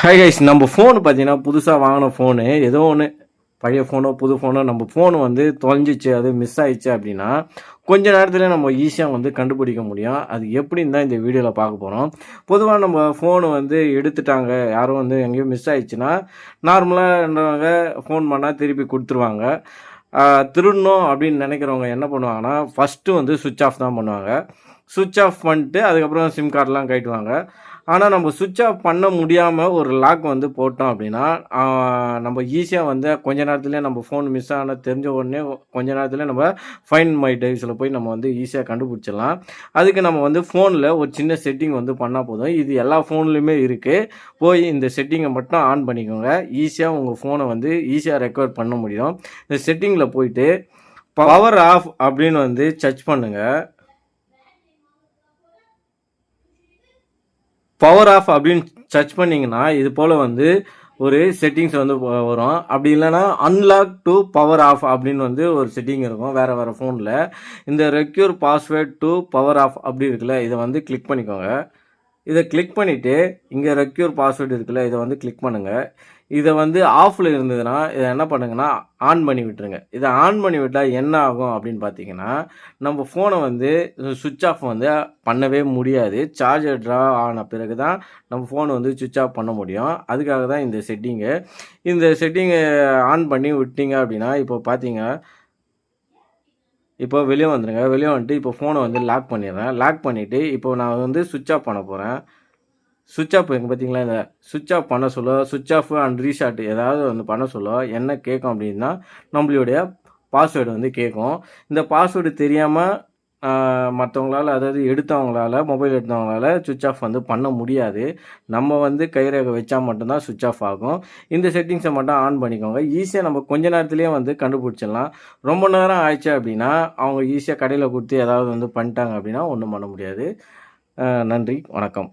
Hi guys நம்ம phone பார்த்தீங்கன்னா புதுசாக வாங்கின ஃபோனு ஏதோ ஒன்று பழைய ஃபோனோ புது ஃபோனோ நம்ம ஃபோனு வந்து தொலைஞ்சிச்சு அது மிஸ் ஆயிடுச்சு அப்படின்னா கொஞ்ச நேரத்தில் நம்ம ஈஸியாக வந்து கண்டுபிடிக்க முடியும். அது எப்படின்னு தான் இந்த வீடியோவில் பார்க்க போகிறோம் பொதுவாக நம்ம ஃபோனு வந்து எடுத்துட்டாங்க யாரும் வந்து எங்கேயும் மிஸ் ஆயிடுச்சுன்னா நார்மலாக ஃபோன் பண்ணால் திருப்பி கொடுத்துருவாங்க. திருடணும் அப்படின்னு நினைக்கிறவங்க என்ன பண்ணுவாங்கன்னா ஃபஸ்ட்டு வந்து சுவிட்ச் ஆஃப் தான் பண்ணுவாங்க. சுவிட்ச் ஆஃப் பண்ணிட்டு அதுக்கப்புறம் சிம் கார்டெலாம் கட்டுவாங்க ஆனால் நம்ம சுவிட்ச் ஆஃப் பண்ண முடியாமல் ஒரு லாக் வந்து போட்டோம் அப்படின்னா நம்ம ஈஸியாக வந்து கொஞ்ச நேரத்துலேயே நம்ம ஃபோன் மிஸ் ஆன தெரிஞ்ச உடனே கொஞ்ச நேரத்தில் நம்ம ஃபைன் மை டைவ்ஸில் போய் நம்ம வந்து ஈஸியாக கண்டுபிடிச்சிடலாம். அதுக்கு நம்ம வந்து ஃபோனில் ஒரு சின்ன செட்டிங் வந்து பண்ணால் போதும். இது எல்லா ஃபோன்லையுமே இருக்குது போய் இந்த செட்டிங்கை மட்டும் ஆன் பண்ணிக்கோங்க. ஈஸியாக உங்கள் ஃபோனை வந்து ஈஸியாக ரெக்கவர் பண்ண முடியும். இந்த செட்டிங்கில் போயிட்டு பவர் ஆஃப் அப்படின்னு வந்து சர்ச் பண்ணுங்கள் பவர் ஆஃப் அப்படின்னு சர்ச் பண்ணிங்கன்னா இது போல் வந்து ஒரு செட்டிங்ஸ் வந்து வரும். அப்படி இல்லைன்னா அன்லாக் டு பவர் ஆஃப் அப்படின்னு வந்து ஒரு செட்டிங் இருக்கும் வேறு வேறு ஃபோனில் இந்த require password to power off அப்படி இருக்குல்ல இதை வந்து கிளிக் பண்ணிக்கோங்க. இதை கிளிக் பண்ணிவிட்டு இங்கே ரெக்யூர் பாஸ்வேர்டு இருக்குல்ல இதை வந்து கிளிக் பண்ணுங்கள் இதை வந்து ஆஃபில் இருந்ததுன்னா இதை என்ன பண்ணுங்கன்னா ஆன் பண்ணி விட்டுருங்க. இதை ஆன் பண்ணி விட்டால் என்ன ஆகும் அப்படின்னு பார்த்தீங்கன்னா நம்ம ஃபோனை வந்து சுவிட்ச் ஆஃப் வந்து பண்ணவே முடியாது. சார்ஜர் ட்ரா ஆன பிறகு தான் நம்ம ஃபோனை வந்து சுவிட்ச் ஆஃப் பண்ண முடியும். அதுக்காக தான் இந்த செட்டிங்கு இந்த செட்டிங்கை ஆன் பண்ணி விட்டீங்க அப்படின்னா இப்போ பார்த்தீங்க இப்போ வெளியே வந்துடுங்க வெளியே வந்துட்டு இப்போ ஃபோனை வந்து லாக் பண்ணிடுறேன். லாக் பண்ணிவிட்டு இப்போ நான் வந்து சுவிட்ச் ஆஃப் பண்ண போகிறேன் சுவிட்ச் ஆஃப் எங்கே பார்த்தீங்களா இந்த சுவிட்ச் ஆஃப் பண்ண சொல்ல சுவிட்ச் ஆஃப் அண்ட் ரீஷார்ட் ஏதாவது வந்து பண்ண சொல்ல என்ன கேட்கும் அப்படின்னா நம்மளுடைய பாஸ்வேர்டு வந்து கேட்கும். இந்த பாஸ்வேர்டு தெரியாமல் மற்றவங்களால் அதாவது எடுத்தவங்களால் மொபைல் எடுத்தவங்களால் சுவிட்ச் ஆஃப் வந்து பண்ண முடியாது. நம்ம வந்து கைரேகை வச்சா மட்டும்தான் சுவிட்ச் ஆஃப் ஆகும். இந்த செட்டிங்ஸை மட்டும் ஆன் பண்ணிக்கோங்க. ஈஸியாக நம்ம கொஞ்ச நேரத்துலேயே வந்து கண்டுபிடிச்சிடலாம். ரொம்ப நேரம் ஆயிடுச்சு அப்படின்னா அவங்க ஈஸியாக கடையில் கொடுத்து ஏதாவது வந்து பண்ணிட்டாங்க அப்படின்னா ஒன்றும் பண்ண முடியாது. நன்றி. வணக்கம்.